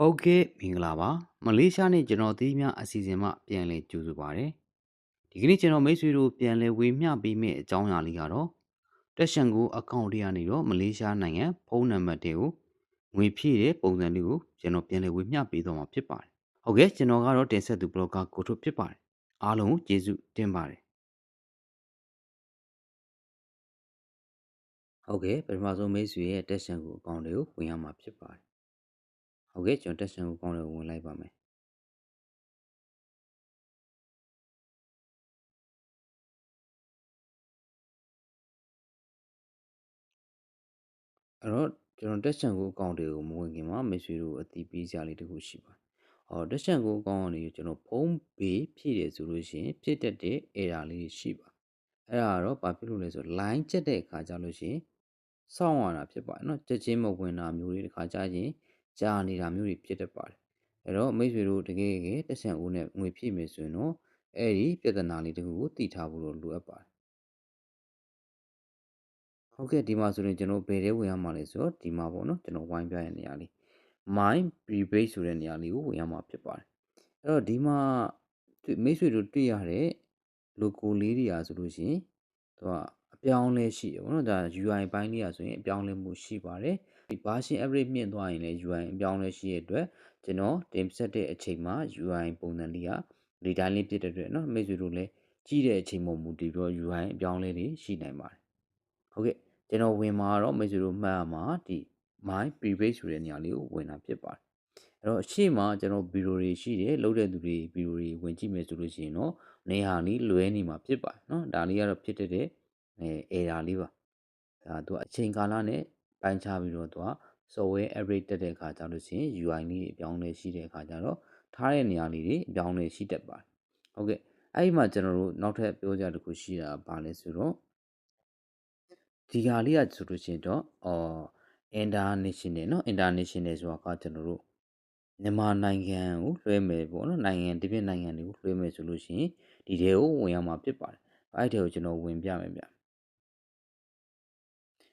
ဟုတ်ကဲ့မင်္ဂလာပါမလေးရှားနဲ့ကျွန်တော်သီးများအစီအစဉ်မှပြန်လည်ကြိုဆိုပါရစေဒီကနေ့ကျွန်တော်မိတ်ဆွေတို့ပြန်လည်ဝေမျှပေးမယ့်အကြောင်းအရာလေးကတော့တက်ရှန်ကိုအကောင့်တွေကနေတော့မလေးရှားနိုင်ငံဖုန်းနံပါတ်တွေကိုငွေဖြည့်တဲ့ပုံစံလေးကိုကျွန်တော်ပြန်လည်ဝေမျှပေးတော့မှာဖြစ်ပါတယ်ဟုတ်ကဲ့ကျွန်တော်ကတော့တင်ဆက်သူဘလော့ကာကိုထုတ်ဖြစ်ပါတယ်အားလုံးကိုကျေးဇူးတင်ပါတယ်ဟုတ်ကဲ့ပထမဆုံးမိတ်ဆွေရဲ့တက်ရှန်ကိုအကောင့်တွေကိုဝင်ရမှာဖြစ်ပါတယ် ဟုတ်ကဲ့ကျွန်တော်တက်ရှန်ကိုအကောင့်တွေကိုဝင်လိုက်ပါမယ်အဲ့တော့ကျွန်တော်တက်ချန်ကိုအကောင့်တွေကိုမဝင်ခင်မှာမိတ်ဆွေတို့အတီးပေးစရာလေးတခုရှိပါတယ်။အော်တက်ချန်ကိုအကောင့်ကနေကျွန်တော်ဖုန်းဘေးဖြည့်တယ်ဆိုလို့ရှိရင်ဖြည့်တတ်တဲ့ error လေးရှိပါ။အဲ့ဒါကတော့ဘာဖြစ်လို့လဲဆိုတော့ line ချက်တဲ့အခါကျလို့ရှိရင်စောင့်ရတာဖြစ်ပါတယ်နော်ချက်ချင်းမဝင်တာမျိုးတွေတစ်ခါကြာရင် ကြာနေတာမျိုးတွေဖြစ်တတ်ပါတယ်။အဲ့တော့မိတ်ဆွေတို့တကယ်ကတက်ချန်ဦးနဲ့ငွေဖြည့်မယ်ဆိုရင်တော့အဲ့ဒီပြဿနာလေးတခုကိုသိထားဖို့လိုအပ်ပါတယ်ဟုတ်ကဲ့ဒီမှာဆိုရင်ကျွန်တော်ဘယ်ထဲဝင်ရမှာလဲဆိုတော့ဒီမှာပေါ့နော်ကျွန်တော်ဝိုင်းပြရတဲ့နေရာလေး my rebate ဆိုတဲ့နေရာလေးကိုဝင်ရမှာဖြစ်ပါတယ်အဲ့တော့ဒီမှာမိတ်ဆွေတို့တွေ့ရတဲ့ logo လေးတွေရာဆိုလို့ရှိရင်သူကအပြောင်းလဲရှိတယ်ပေါ့နော်ဒါ UI ဘိုင်းလေးရာဆိုရင်အပြောင်းလဲမှုရှိပါတယ်ဒီ version average မြင့်သွားရင်လည်း UI အပြောင်းလဲရှိတဲ့အတွက်ကျွန်တော်တင်ဆက်တဲ့အချိန်မှာ UI ပုံစံလေးကဒီတိုင်းလေးဖြစ်တဲ့အတွက်เนาะမိတ်ဆွေတို့လည်းကြည့်တဲ့အချိန်ပေါ်မူတည်ပြီးတော့ UI အပြောင်းလဲတွေရှိနိုင်ပါတယ်ဟုတ်ကဲ့ကျွန်တော်ဝင်မှာတော့မိတ်ဆွေတို့မှတ်ရမှာဒီ my prepaid ဆိုတဲ့နေရာလေးကိုဝင်တာဖြစ်ပါတယ်အဲ့တော့ရှေ့မှာကျွန်တော်ဗီဒီယိုတွေရှိတယ်လုံးတဲ့သူတွေဗီဒီယိုတွေဝင်ကြည့်မယ်ဆိုလို့ရှိရင်တော့နေဟာလေးလွဲနေမှာဖြစ်ပါတယ်เนาะဒါလေးကတော့ဖြစ်တဲ့အဲ error လေးပါဒါသူအချိန်ကာလနဲ့ ပိုင်းခြားပြီးတော့သူက software average တက်တဲ့အခါကျလို့ရှိရင် UI လေးအပြောင်းလဲရှိတဲ့အခါကျတော့ထားတဲ့နေရာလေးတွေအပြောင်းလဲရှိတတ်ပါတယ်ဟုတ်ကဲ့အဲ့ဒီမှာကျွန်တော်တို့နောက်ထပ်ပြောကြတခုရှိတာဗာလဲဆိုတော့ဒီဟာလေးကဆိုလို့ရှိရင်တော့အော် international เนาะ international ဆိုတာကကျွန်တော်တို့မြန်မာနိုင်ငံကိုလွှဲမယ်ပေါ့နော်နိုင်ငံဒီပြင်နိုင်ငံတွေကိုလွှဲမယ်ဆိုလို့ရှိရင်ဒီထဲကိုဝင်ရမှာဖြစ်ပါတယ်အဲ့ဒီထဲကိုကျွန်တော်ဝင်ပြမယ်ဗျ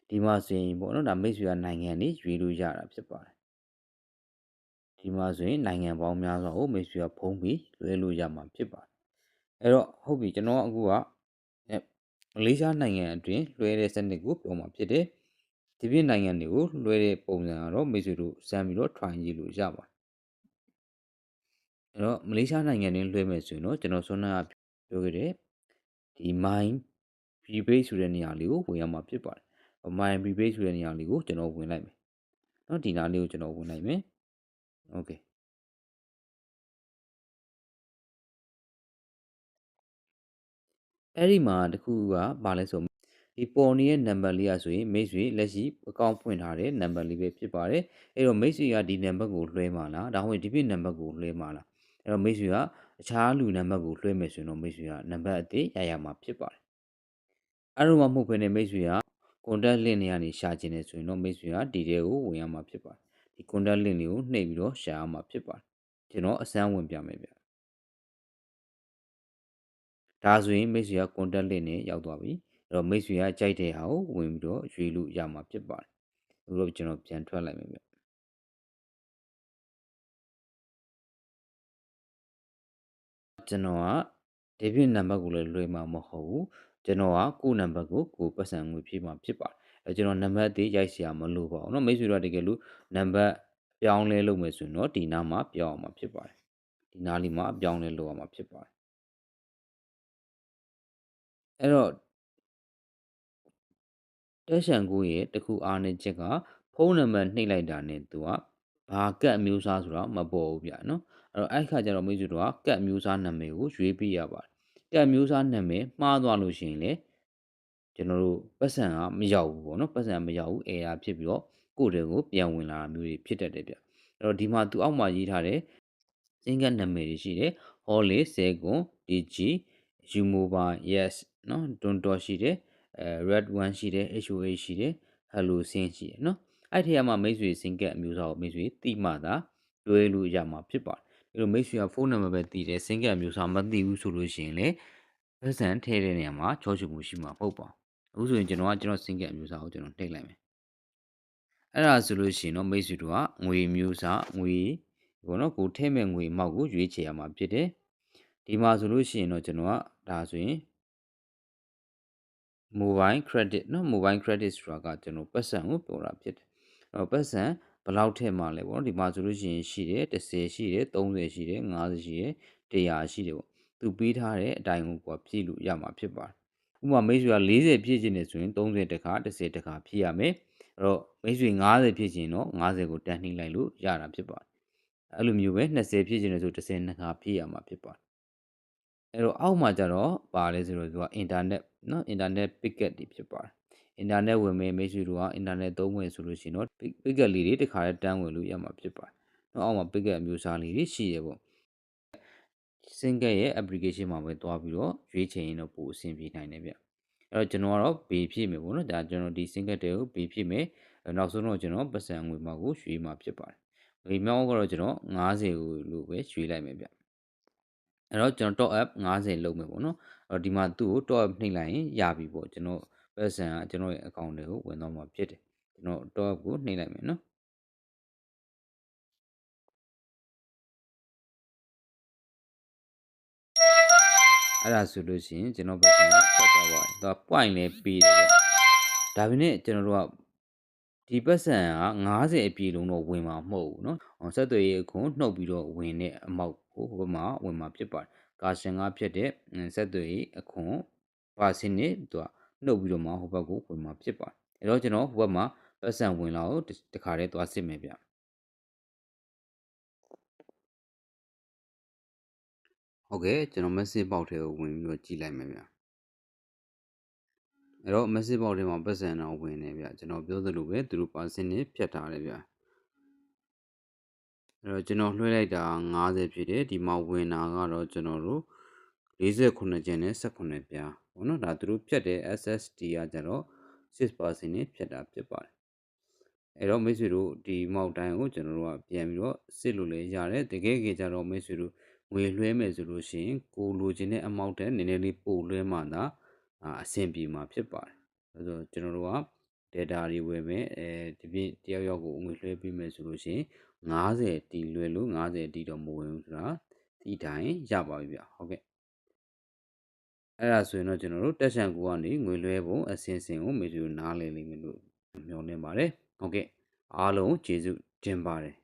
ဒီမှာဆိုရင်ပေါ့နော်ဒါမိတ်ဆွေကနိုင်ငံတွေရွေးလို့ရတာဖြစ်ပါတယ်ဒီမှာဆိုရင်နိုင်ငံပေါင်းများစွာကိုမိတ်ဆွေကဖုံးပြီးလွှဲလို့ရမှာဖြစ်ပါတယ်အဲ့တော့ဟုတ်ပြီကျွန်တော်အခုကမလေးရှားနိုင်ငံအတွင်းလွှဲတဲ့စနစ်ကိုပြောမှာဖြစ်တယ်ဒီပြင်နိုင်ငံတွေကိုလွှဲတဲ့ပုံစံကတော့မိတ်ဆွေတို့စမ်းပြီးတော့ try ကြည့်လို့ရပါတယ်အဲ့တော့မလေးရှားနိုင်ငံတွင်းလွှဲမယ်ဆိုရင်တော့ကျွန်တော်ဆွမ်းနာကပြောခဲ့တဲ့ဒီ mine prepaid ဆိုတဲ့နေရာလေးကိုဝင်ရမှာဖြစ်ပါတယ် mine prepaid ဆိုတဲ့နေရာလေးကိုကျွန်တော်ဝင်လိုက်မယ်เนาะဒီနားလေးကိုကျွန်တော်ဝင်လိုက်မယ်โอเคအဲ့ဒီမှာတခုကဘာလဲဆိုဒီပေါ်နေတဲ့ number လေးอ่ะဆိုရင်မိတ်ဆွေလက်ရှိ account ဖွင့်ထားတဲ့ number လေးပဲဖြစ်ပါတယ်အဲ့တော့မိတ်ဆွေကဒီ number ကိုလွှဲမှာလားဒါမှမဟုတ်ဒီပြ number ကိုလွှဲမှာလားအဲ့တော့မိတ်ဆွေကအခြားလူနံပါတ်ကိုလွှဲမယ်ဆိုရင်တော့မိတ်ဆွေကနံပါတ်အသေးရရမှာဖြစ်ပါတယ်အဲ့လိုမှမဟုတ်ဘဲနဲ့မိတ်ဆွေက contact link တွေကနေရှာခြင်းနေဆိုရင်တော့မိတ်ဆွေကဒီတဲကိုဝင်ရမှာဖြစ်ပါတယ်ဒီ contact link တွေကိုနှိပ်ပြီးတော့ရှာရမှာဖြစ်ပါတယ်ကျွန်တော်အစမ်းဝင်ပြမယ်ဗျဒါဆိုရင်မိတ်ဆွေက contact link နဲ့ရောက်သွားပြီအဲ့တော့မိတ်ဆွေကကြိုက်တဲ့ဟာကိုဝင်ပြီးတော့ရွေးလို့ရမှာဖြစ်ပါတယ်အခုတော့ကျွန်တော်ပြန်ထွက်လိုက်မယ်ဗျကျွန်တော်က debit နံပါတ်ကိုလည်းလွှဲမှာမဟုတ်ဘူး ကျွန်တော်ကကိုယ့်နံပါတ်ကိုကိုပတ်စံငွေဖြည့်မှာဖြစ်ပါတယ်အဲကျွန်တော်နံပါတ်သေးရိုက်เสียမလို့ပါဘူးเนาะမိတ်ဆွေတို့တကယ်လို့နံပါတ်ပြောင်းလဲလုပ်မယ်ဆိုရင်တော့ဒီနားမှာပြောင်းအောင်မှာဖြစ်ပါတယ်ဒီနားလေးမှာပြောင်းလဲလုပ်အောင်မှာဖြစ်ပါတယ်အဲ့တော့တက်ရှန်ကိုရဲ့တခုအားနေချက်ကဖုန်းနံပါတ်နှိပ်လိုက်တာနဲ့သူကဘာကတ်အမျိုးအစားဆိုတာမပေါ်ဘူးဗျာနော်အဲ့တော့အဲ့ခါကျတော့မိတ်ဆွေတို့ကကတ်အမျိုးအစားနာမည်ကိုရွေးပေးရပါတယ် ကတ်အမျိုးအစားနာမည်မှားသွားလို့ရှိရင်လေကျွန်တော်တို့ပတ်စံကမရောက်ဘူးပေါ့နော်ပတ်စံမရောက်ဘူး error ဖြစ်ပြီးတော့ကိုယ့်တွေကိုပြန်ဝင်လာတာမျိုးတွေဖြစ်တတ်တယ်ဗျအဲ့တော့ဒီမှာသူအောက်မှာရေးထားတဲ့စင်ကတ်နာမည်တွေရှိတယ် Holly Segun DG U Mobile Yes နော် Don't ရှိတယ်အဲ red one ရှိတယ် HOA ရှိတယ် hello sin ရှိတယ်နော်အဲ့ထက်မှာမိတ်ဆွေ sin ကက်အမျိုးအစားကိုမိတ်ဆွေတိမှသာတွဲလို့ရမှာဖြစ်ပါတယ် အဲ့လိုမိတ်ဆွေကဖုန်းနံပါတ်ပဲတည်တယ် sin ကက်အမျိုးအစားမသိဘူးဆိုလို့ရှိရင်လေပတ်စံထည့်တဲ့နေရာမှာချောချူမှုရှိမှာမဟုတ်ပါဘူးအခုဆိုရင်ကျွန်တော်ကကျွန်တော် sin ကက်အမျိုးအစားကိုကျွန်တော်နှိပ်လိုက်မယ်အဲ့ဒါဆိုလို့ရှိရင်တော့မိတ်ဆွေတို့ကငွေမျိုးစားငွေ ဘောနော်ကိုထည့်မဲ့ငွေအမောက်ကိုရွေးချယ်ရမှာဖြစ်တယ်ဒီမှာဆိုလို့ရှိရင်တော့ကျွန်တော်ကဒါဆိုရင် mobile credit เนาะ mobile credit ဆိုတာကကျွန်တော်ပတ်စံကိုပြောတာဖြစ်တယ်အဲ့တော့ပတ်စံ ဘယ်လောက်ထည့်မှလဲပေါ့နော်ဒီမှာဆိုလို့ရှိရင်ရှိတယ်30ရှိတယ်30ရှိတယ်50ရှိတယ်100ရှိတယ်ပေါ့သူပေးထားတဲ့အတိုင်းကိုကဖြည့်လို့ရမှာဖြစ်ပါတယ်ဥပမာမိတ်ဆွေက40ဖြည့်ခြင်းနေဆိုရင်30တခါ30တခါဖြည့်ရမယ်အဲ့တော့မိတ်ဆွေ90ဖြည့်ခြင်းတော့90ကိုတန်းနှိမ့်လိုက်လို့ရတာဖြစ်ပါတယ်အဲ့လိုမျိုးပဲ20ဖြည့်ခြင်းနေဆို30နှစ်ခါဖြည့်ရမှာဖြစ်ပါတယ်အဲ့တော့အောက်မှာကျတော့ပါလဲဆိုတော့သူကအင်တာနက်เนาะအင်တာနက် picket တွေဖြစ်ပါတယ် အင်တာနက်ဝင်မဲ့မိတ်ဆွေတို့ကအင်တာနက်သုံးဝင်ဆိုလို့ရှိရင်တော့ပိတ်ကက်လေးတွေတခါတည်းတန်းဝင်လို့ရမှာဖြစ်ပါတယ်။နောက်အောက်မှာပိတ်ကက်အမျိုးအစားလေးတွေရှိရပေါ့။ single ရဲ့ application မှာပဲတွားပြီးတော့ရွေးချယ်ရင်တော့ပိုအဆင်ပြေနိုင်တယ်ဗျ။အဲ့တော့ကျွန်တော်ကတော့ဘေးဖြစ်မယ်ပေါ့နော်။ဒါကျွန်တော်ဒီ single တွေကိုဘေးဖြစ်မယ်။နောက်ဆုံးတော့ကျွန်တော်ပတ်စံငွေမှာကိုရွေးမှာဖြစ်ပါတယ်။ငွေမြောက်ကတော့ကျွန်တော်90ကိုလို့ပဲရွေးလိုက်မယ်ဗျ။အဲ့တော့ကျွန်တော် top up 90လောက်မယ်ပေါ့နော်အဲ့တော့ဒီမှာသူ့ကို top up နှိပ်လိုက်ရင်ရပြီပေါ့ကျွန်တော် ပတ်စံကကျွန်တော်ရဲ့ account တွေကိုဝင်သွားမှာဖြစ်တယ်ကျွန်တော် top up ကိုနှိပ်လိုက်မယ်နော်အဲ့ဒါဆိုလို့ရှိရင်ကျွန်တော်ပတ်စံကထွက်သွားပါတယ်သူက point လေးပေးတယ်ဗျဒါပေမဲ့ကျွန်တော်တို့ကဒီပတ်စံက90အပြည့်လုံးတော့ဝင်မှာမဟုတ်ဘူးเนาะဆက်သွယ်ရေးအခုနှုတ်ပြီးတော့ဝင်တဲ့အမောက်ကိုဟိုဘက်မှာဝင်မှာဖြစ်ပါတယ်ကာရှင်ကဖြစ်တဲ့ဆက်သွယ်ရေးအခွန်ပါစင်းနဲ့သူက နှုတ်ပြီးတော့မှဟိုဘက်ကိုဝင်မှာဖြစ်ပါတယ်အဲ့တော့ကျွန်တော်ဟိုဘက်မှာပတ်စံဝင်လာကိုတခါတည်းသွားစစ်မယ်ဗျဟုတ်ကဲ့ကျွန်တော် message box ထဲကိုဝင်ပြီးတော့ကြည့်လိုက်မယ်ဗျအဲ့တော့ message box ထဲမှာပတ်စံတော့ဝင်နေဗျကျွန်တော်ပြောသလိုပဲသူတို့ percent နဲ့ဖြတ်ထားတယ်ဗျအဲ့တော့ကျွန်တော်လွှဲလိုက်တာ90ဖြစ်တယ်ဒီမှာဝင်တာကတော့ကျွန်တော်တို့48ကျန်နဲ့18ပြား ဘောနော်ဒါသူတို့ဖြတ်တဲ့ SSD ကကြတော့6%နဲ့ဖြတ်တာဖြစ်ပါတယ်အဲ့တော့မိတ်ဆွေတို့ဒီမောက်တိုင်းကိုကျွန်တော်တို့ကပြန်ပြီးတော့စစ်လို့လည်းရတယ်တကယ်ကြကြတော့မိတ်ဆွေတို့ငွေလွှဲမယ်ဆိုလို့ရှိရင်ကိုလိုချင်တဲ့အမောက်တဲ့နည်းနည်းလေးပို့လွှဲမှသာအဆင်ပြေမှာဖြစ်ပါတယ်အဲဆိုကျွန်တော်တို့က data တွေဝယ်မယ်အဲဒီပြည့်တယောက်ယောက်ကိုငွေလွှဲပေးမယ်ဆိုလို့ရှိရင်90တီလွှဲလို့90တီတော့မဝင်ဘူးဆိုတာဒီတိုင်းရပါပြီဗျဟုတ်ကဲ့ အဲ့ဒါဆိုရင်တော့ကျွန်တော်တို့တက်ရှန်ကူကနေငွေလွှဲပုံအစင်စင်ကိုမေဂျူနားလည်လိမ့်မယ်လို့မျှော်လင့်ပါတယ်ဟုတ်ကဲ့အားလုံးကျေးဇူးတင်ပါတယ်